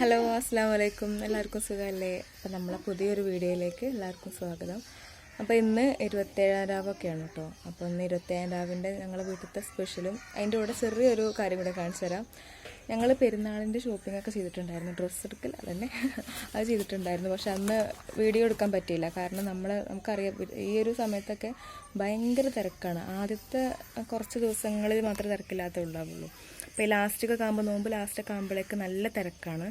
Hello അസ്സാം വലൈക്കും എല്ലാവർക്കും സുഖമല്ലേ? അപ്പം നമ്മളെ പുതിയൊരു വീഡിയോയിലേക്ക് എല്ലാവർക്കും സ്വാഗതം. അപ്പോൾ ഇന്ന് ഇരുപത്തേഴാം രാവൊക്കെയാണ് കേട്ടോ. അപ്പോൾ ഇന്ന് ഇരുപത്തേഴാം രാവിന്റെ ഞങ്ങളെ വീട്ടിലത്തെ സ്പെഷ്യലും അതിന്റെ കൂടെ ചെറിയൊരു കാര്യം കൂടെ കാണിച്ചു തരാം. ഞങ്ങൾ പെരുന്നാളിന്റെ ഷോപ്പിംഗ് ഒക്കെ ചെയ്തിട്ടുണ്ടായിരുന്നു. ഡ്രസ്സ് എടുക്കൽ അതന്നെ. അത് ചെയ്തിട്ടുണ്ടായിരുന്നു. പക്ഷെ അന്ന് വീഡിയോ എടുക്കാൻ പറ്റിയില്ല. കാരണം നമ്മൾ നമുക്കറിയാം ഈ ഒരു സമയത്തൊക്കെ ഭയങ്കര തിരക്കാണ്. ആദ്യത്തെ കുറച്ച് ദിവസങ്ങളിൽ മാത്രമേ തിരക്കില്ലാത്ത ഉണ്ടാവുള്ളൂ അപ്പോൾ ലാസ്റ്റൊക്കെ ആകുമ്പോൾ നോമ്പ് ലാസ്റ്റൊക്കെ ആകുമ്പോഴേക്ക് നല്ല തിരക്കാണ്.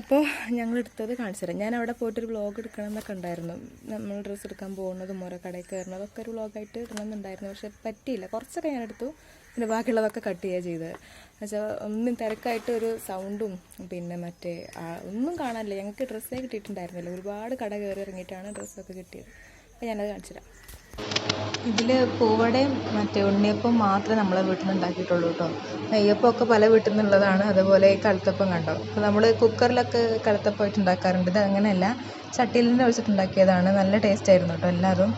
അപ്പോൾ ഞങ്ങൾ എടുത്തത് കാണിച്ചു തരാം. ഞാൻ അവിടെ പോയിട്ടൊരു വ്ളോഗ് എടുക്കണം എന്നൊക്കെ ഉണ്ടായിരുന്നു. നമ്മൾ ഡ്രസ്സ് എടുക്കാൻ പോകുന്നതും ഓരോ കടയിൽ കയറുന്നതും ഒക്കെ ഒരു വ്ളോഗായിട്ട് ഇടണമെന്നുണ്ടായിരുന്നു. പക്ഷേ പറ്റിയില്ല. കുറച്ചൊക്കെ ഞാൻ എടുത്തു. പിന്നെ ബാക്കിയുള്ളതൊക്കെ കട്ട് ചെയ്യുക ചെയ്തത്. എന്നുവെച്ചാൽ ഒന്നും തിരക്കായിട്ട് ഒരു സൗണ്ടും പിന്നെ മറ്റേ ഒന്നും കാണാനില്ല. ഞങ്ങൾക്ക് ഡ്രസ്സേ കിട്ടിയിട്ടുണ്ടായിരുന്നില്ല. ഒരുപാട് കട കയറി ഇറങ്ങിയിട്ടാണ് ഡ്രസ്സൊക്കെ കിട്ടിയത്. അപ്പോൾ ഞാനത് കാണിച്ചു തരാം. ഇതിൽ പൂവടയും മറ്റേ ഉണ്ണിയപ്പം മാത്രമേ നമ്മളെ വീട്ടിൽ നിന്ന് ഉണ്ടാക്കിയിട്ടുള്ളൂ കേട്ടോ നെയ്യപ്പം ഒക്കെ പല വീട്ടിൽ നിന്നുള്ളതാണ് അതുപോലെ ഈ കഴുത്തപ്പം കണ്ടോ? അപ്പോൾ നമ്മൾ കുക്കറിലൊക്കെ കഴുത്തപ്പമായിട്ട് ഉണ്ടാക്കാറുണ്ട്. ഇത് അങ്ങനെയല്ല. ചട്ടിയിൽ നിന്ന് ഒഴിച്ചിട്ടുണ്ടാക്കിയതാണ്. നല്ല ടേസ്റ്റ് ആയിരുന്നു കേട്ടോ എല്ലാവരും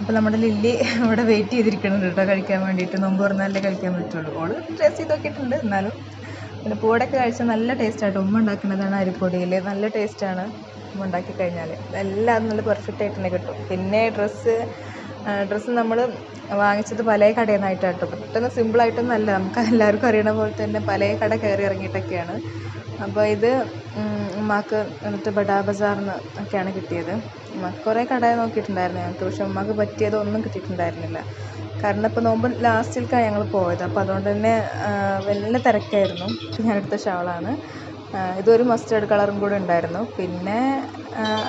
അപ്പോൾ നമ്മുടെ ലില്ലി ഇവിടെ വെയിറ്റ് ചെയ്തിരിക്കുന്നുണ്ട് കേട്ടോ കഴിക്കാൻ വേണ്ടിയിട്ട് നോമ്പ് തുറന്നാലേ കഴിക്കാൻ പറ്റുള്ളൂ. ഓൾ ഡ്രസ്സ് ചെയ്ത് നോക്കിയിട്ടുണ്ട് എന്നാലും. പിന്നെ പൂവടയൊക്കെ കഴിച്ചാൽ നല്ല ടേസ്റ്റ് ആയിട്ട് ഉമ്മ ഉണ്ടാക്കുന്നതാണ് അരിപ്പൊടിയിൽ നല്ല ടേസ്റ്റാണ്. ഉണ്ടാക്കി കഴിഞ്ഞാൽ എല്ലാം നല്ല പെർഫെക്റ്റ് ആയിട്ട് തന്നെ കിട്ടും. പിന്നെ ഡ്രസ്സ് ഡ്രസ്സ് നമ്മൾ വാങ്ങിച്ചത് പല കടയിൽ നിന്നായിട്ടാണ് കേട്ടോ പെട്ടെന്ന് സിമ്പിളായിട്ടൊന്നും അല്ല. നമുക്ക് എല്ലാവർക്കും അറിയണ പോലെ തന്നെ പല കട കയറി ഇറങ്ങിയിട്ടൊക്കെയാണ്. അപ്പോൾ ഇത് ഉമ്മാക്ക് എന്നിട്ട് ബഡാ ബസാറിന്ന് ഒക്കെയാണ് കിട്ടിയത്. ഉമ്മാക്ക് കുറേ കട നോക്കിയിട്ടുണ്ടായിരുന്നു ഞങ്ങൾക്ക് പക്ഷെ ഉമ്മാക്ക് പറ്റിയതൊന്നും കിട്ടിയിട്ടുണ്ടായിരുന്നില്ല. കാരണം ഇപ്പോൾ നോമ്പ് ലാസ്റ്റിലേക്കാണ് ഞങ്ങൾ പോയത്. അപ്പോൾ അതുകൊണ്ട് തന്നെ വലിയ തിരക്കായിരുന്നു. ഞാനെടുത്ത ഷാളാണ് ഇതൊരു മസ്റ്റേർഡ് കളറും കൂടെ ഉണ്ടായിരുന്നു. പിന്നെ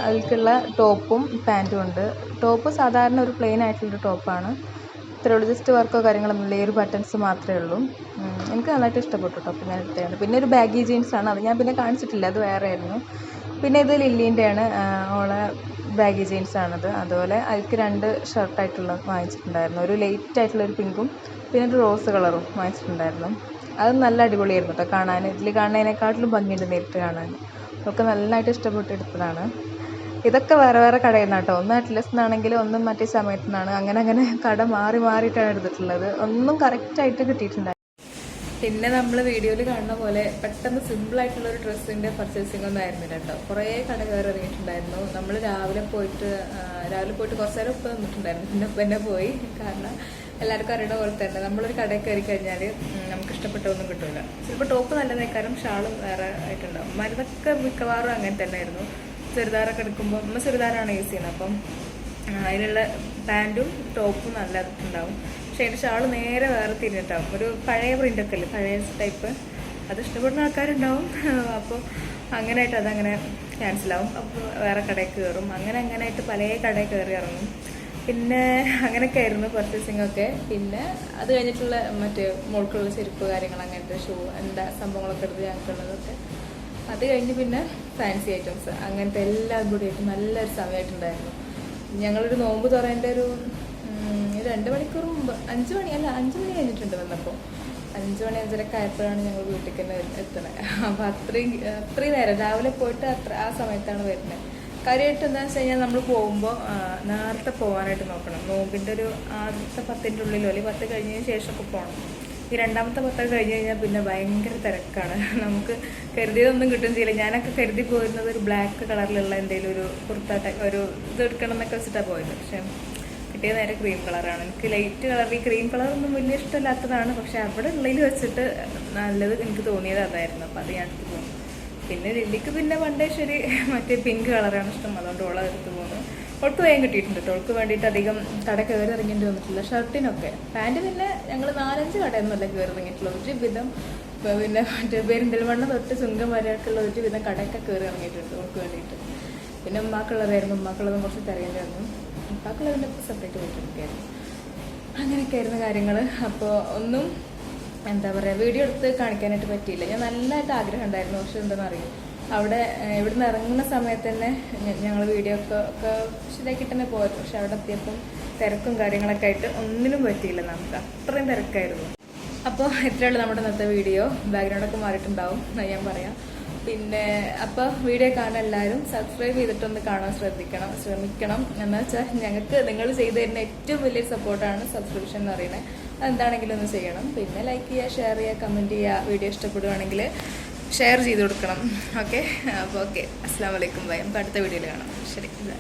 അതിൽക്കുള്ള ടോപ്പും പാന്റും ഉണ്ട്. ടോപ്പ് സാധാരണ ഒരു പ്ലെയിൻ ആയിട്ടുള്ളൊരു ടോപ്പാണ് ഇത്രേ ഉള്ളൂ. ജസ്റ്റ് വർക്കോ കാര്യങ്ങളൊന്നുമില്ല ഈ ഒരു ബട്ടൺസ് മാത്രമേ ഉള്ളൂ. എനിക്ക് നന്നായിട്ട് ഇഷ്ടപ്പെട്ടു ടോപ്പ് ഞാൻ എടുത്തതാണ്. പിന്നെ ഒരു ബാഗി ജീൻസ് ആണ്. അത് ഞാൻ പിന്നെ കാണിച്ചിട്ടില്ല. അത് വേറെ ആയിരുന്നു പിന്നെ ഇത് ലില്ലീന്റെയാണ് ഓളെ ബാഗി ജീൻസ് ആണത്. അതുപോലെ അതിൽക്ക് രണ്ട് ഷർട്ടായിട്ടുള്ള വാങ്ങിച്ചിട്ടുണ്ടായിരുന്നു. ഒരു ലൈറ്റ് ആയിട്ടുള്ള ഒരു പിങ്കും പിന്നെ ഒരു റോസ് കളറും വാങ്ങിച്ചിട്ടുണ്ടായിരുന്നു. അത് നല്ല അടിപൊളിയായിരുന്നു കേട്ടോ കാണാൻ ഇതിൽ കാണുന്നതിനെക്കാട്ടിലും ഭംഗിയുണ്ട് നേരിട്ട് കാണാൻ. ഒക്കെ നന്നായിട്ട് ഇഷ്ടപ്പെട്ട് എടുത്തതാണ്. ഇതൊക്കെ വേറെ വേറെ കടയിൽ നിന്നാണ് കേട്ടോ ഒന്ന് അറ്റ്ലസ് നിന്നാണെങ്കിൽ ഒന്നും മറ്റേ സമയത്ത് നിന്നാണ് അങ്ങനെ അങ്ങനെ കട മാറി മാറിയിട്ടാണ് എടുത്തിട്ടുള്ളത്. ഒന്നും കറക്റ്റായിട്ട് കിട്ടിയിട്ടുണ്ടായിരുന്നു പിന്നെ നമ്മൾ വീഡിയോയിൽ കാണുന്ന പോലെ പെട്ടെന്ന് സിമ്പിൾ ആയിട്ടുള്ള ഒരു ഡ്രസ്സിന്റെ പർച്ചേസിംഗ് ഒന്നും ആയിരുന്നില്ല കേട്ടോ കുറേ കട കയറി ഇറങ്ങിയിട്ടുണ്ടായിരുന്നു. നമ്മൾ രാവിലെ പോയിട്ട് രാവിലെ പോയിട്ട് കുറച്ച് നേരം ഉപ്പ് നിന്നിട്ടുണ്ടായിരുന്നു പിന്നെ ഉപ്പ് തന്നെ പോയി. കാരണം എല്ലാവർക്കും അറിയുന്ന പോലെ തന്നെ നമ്മളൊരു കടയിൽ കയറി കഴിഞ്ഞാൽ നമുക്ക് ഇഷ്ടപ്പെട്ടതൊന്നും കിട്ടില്ല ചിലപ്പോൾ ടോപ്പ് നല്ലതേക്കാരം ഷാളും വേറെ ആയിട്ടുണ്ടാവും. മരുന്നൊക്കെ മിക്കവാറും അങ്ങനെ തന്നെ ആയിരുന്നു ചെറുതാറൊക്കെ എടുക്കുമ്പോൾ നമ്മൾ ചെറുതാറാണ് യൂസ് ചെയ്യുന്നത്. അപ്പം അതിനുള്ള പാന്റും ടോപ്പും നല്ല ഉണ്ടാവും പക്ഷേ അതിന്റെ ഷാൾ നേരെ വേറെ തിരിഞ്ഞിട്ടാവും. ഒരു പഴയ പ്രിന്റൊക്കെ അല്ലേ പഴയ ടൈപ്പ് അത് ഇഷ്ടപ്പെടുന്ന ആൾക്കാരുണ്ടാവും. അപ്പോൾ അങ്ങനെയായിട്ട് അതങ്ങനെ ക്യാൻസലാവും അപ്പോൾ വേറെ കടയിൽ കയറും. അങ്ങനെ അങ്ങനെയായിട്ട് പല കടയിൽ കയറി ഇറങ്ങും. പിന്നെ അങ്ങനെയൊക്കെ ആയിരുന്നു പർച്ചേസിംഗ് ഒക്കെ പിന്നെ അത് കഴിഞ്ഞിട്ടുള്ള മറ്റേ മോൾക്കുള്ള ചെരുപ്പ് കാര്യങ്ങൾ അങ്ങനത്തെ ഷൂ എന്താ സംഭവങ്ങളൊക്കെ എടുത്ത് ഞങ്ങൾക്കുള്ളതൊക്കെ. അത് കഴിഞ്ഞ് പിന്നെ ഫാൻസി ഐറ്റംസ് അങ്ങനത്തെ എല്ലാം കൂടി ആയിട്ട് നല്ലൊരു സമയമായിട്ടുണ്ടായിരുന്നു. ഞങ്ങളൊരു നോമ്പ് തുറേന്റെ ഒരു രണ്ട് മണിക്കൂർ മുമ്പ് അഞ്ച് മണി അല്ല അഞ്ച് മണി കഴിഞ്ഞിട്ടുണ്ട് വന്നപ്പോൾ. അഞ്ച് മണി അഞ്ചരക്ക് ആയപ്പോഴാണ് ഞങ്ങൾ വീട്ടിൽ തന്നെ എത്തുന്നത്. അപ്പോൾ അത്രയും അത്രയും നേരം രാവിലെ പോയിട്ട് അത്ര ആ സമയത്താണ് വരുന്നത്. കാര്യമായിട്ട് എന്താ വെച്ച് കഴിഞ്ഞാൽ നമ്മൾ പോകുമ്പോൾ നേരത്തെ പോകാനായിട്ട് നോക്കണം. നോമ്പിന്റെ ഒരു ആദ്യത്തെ പത്തിന്റെ ഉള്ളിലോ അല്ലെങ്കിൽ പത്ത് കഴിഞ്ഞതിന് ശേഷമൊക്കെ പോകണം ഈ രണ്ടാമത്തെ പത്തൊക്കെ കഴിഞ്ഞ് കഴിഞ്ഞാൽ പിന്നെ ഭയങ്കര തിരക്കാണ്. നമുക്ക് കരുതിയതൊന്നും കിട്ടും ചെയ്യില്ല. ഞാനൊക്കെ കരുതി പോയിരുന്നത് ഒരു ബ്ലാക്ക് കളറിലുള്ള എന്തെങ്കിലും ഒരു കുർത്ത ഒരു ഇത് എടുക്കണം എന്നൊക്കെ വെച്ചിട്ടാണ് പോയത്. പക്ഷേ കിട്ടിയ നേരെ ക്രീം കളറാണ് എനിക്ക് ലൈറ്റ് കളർ ഈ ക്രീം കളറൊന്നും വലിയ ഇഷ്ടമില്ലാത്തതാണ്. പക്ഷേ അവിടെ ഉള്ളിൽ വെച്ചിട്ട് നല്ലത് എനിക്ക് തോന്നിയത് അതായിരുന്നു. അപ്പോൾ അത് ഞാൻ പോകുന്നു പിന്നെ ലില്ലിക്ക് പിന്നെ പണ്ടേ ശരി മറ്റേ പിങ്ക് കളറാണ് ഇഷ്ടം. അതുകൊണ്ട് ഓളെ എടുത്ത് പോകുന്നു ഒട്ട് വേഗം കിട്ടിയിട്ടുണ്ട് കേട്ടോ വേണ്ടിയിട്ട് അധികം കട കയറി ഇറങ്ങേണ്ടി വന്നിട്ടില്ല. ഷർട്ടിനൊക്കെ. പാന്റ് പിന്നെ ഞങ്ങൾ നാലഞ്ച് കടയൊന്നുമല്ല കയറി ഇറങ്ങിയിട്ടുള്ളൂ ഒരു വിധം പിന്നെ മറ്റേ പെരിന്തൽമണ്ണ തൊട്ട് ചുങ്കം വരെയൊക്കെയുള്ള ഒരു വിധം കടയൊക്കെ കയറി ഇറങ്ങിയിട്ടുണ്ട് അവൾക്ക് വേണ്ടിയിട്ട്. പിന്നെ ഉമ്മാക്കുള്ളതായിരുന്നു. ഉമ്മാക്കുള്ളതും കുറച്ച് തിരയേണ്ടി വന്നു ഉപ്പാക്കുള്ളതിന്റെ ഇപ്പോൾ സെപ്പറേറ്റ് പോയിട്ടുണ്ടായിരുന്നു അങ്ങനെയൊക്കെ ആയിരുന്നു കാര്യങ്ങൾ അപ്പോൾ ഒന്നും എന്താ പറയുക വീഡിയോ എടുത്ത് കാണിക്കാനായിട്ട് പറ്റിയില്ല. ഞാൻ നല്ലതായിട്ട് ആഗ്രഹം ഉണ്ടായിരുന്നു പക്ഷെ എന്താണെന്ന് അറിയാം? അവിടെ ഇവിടുന്ന് ഇറങ്ങുന്ന സമയത്ത് തന്നെ ഞങ്ങൾ വീഡിയോ ഒക്കെ ഒക്കെ ശരിയാക്കിയിട്ട് തന്നെ പോയത്. പക്ഷെ അവിടെ എത്തിയപ്പം തിരക്കും കാര്യങ്ങളൊക്കെ ആയിട്ട് ഒന്നിനും പറ്റിയില്ല നമുക്ക്. അത്രയും തിരക്കായിരുന്നു. അപ്പോൾ ഇത്രയുള്ളൂ നമ്മുടെ ഇന്നത്തെ വീഡിയോ ബാക്ക്ഗ്രൗണ്ടൊക്കെ മാറിയിട്ടുണ്ടാവും ഞാൻ പറയാം. പിന്നെ അപ്പോൾ വീഡിയോ കാണാൻ എല്ലാവരും സബ്സ്ക്രൈബ് ചെയ്തിട്ടൊന്ന് കാണാൻ ശ്രദ്ധിക്കണം ശ്രമിക്കണം. എന്നുവെച്ചാൽ ഞങ്ങൾക്ക് നിങ്ങൾ ചെയ്തു തരുന്ന ഏറ്റവും വലിയൊരു സപ്പോർട്ടാണ് സബ്സ്ക്രിപ്ഷൻ എന്ന് പറയുന്നത്. അതെന്താണെങ്കിലും ഒന്ന് ചെയ്യണം. പിന്നെ ലൈക്ക് ചെയ്യുക ഷെയർ ചെയ്യുക കമന്റ് ചെയ്യുക വീഡിയോ ഇഷ്ടപ്പെടുവാണെങ്കിൽ ഷെയർ ചെയ്ത് കൊടുക്കണം. ഓക്കെ അപ്പോൾ ഓക്കെ അസ്സാം വലൈക്കും ബൈ. നമുക്ക് അടുത്ത വീഡിയോയിൽ കാണാം. ശരി. ബൈ.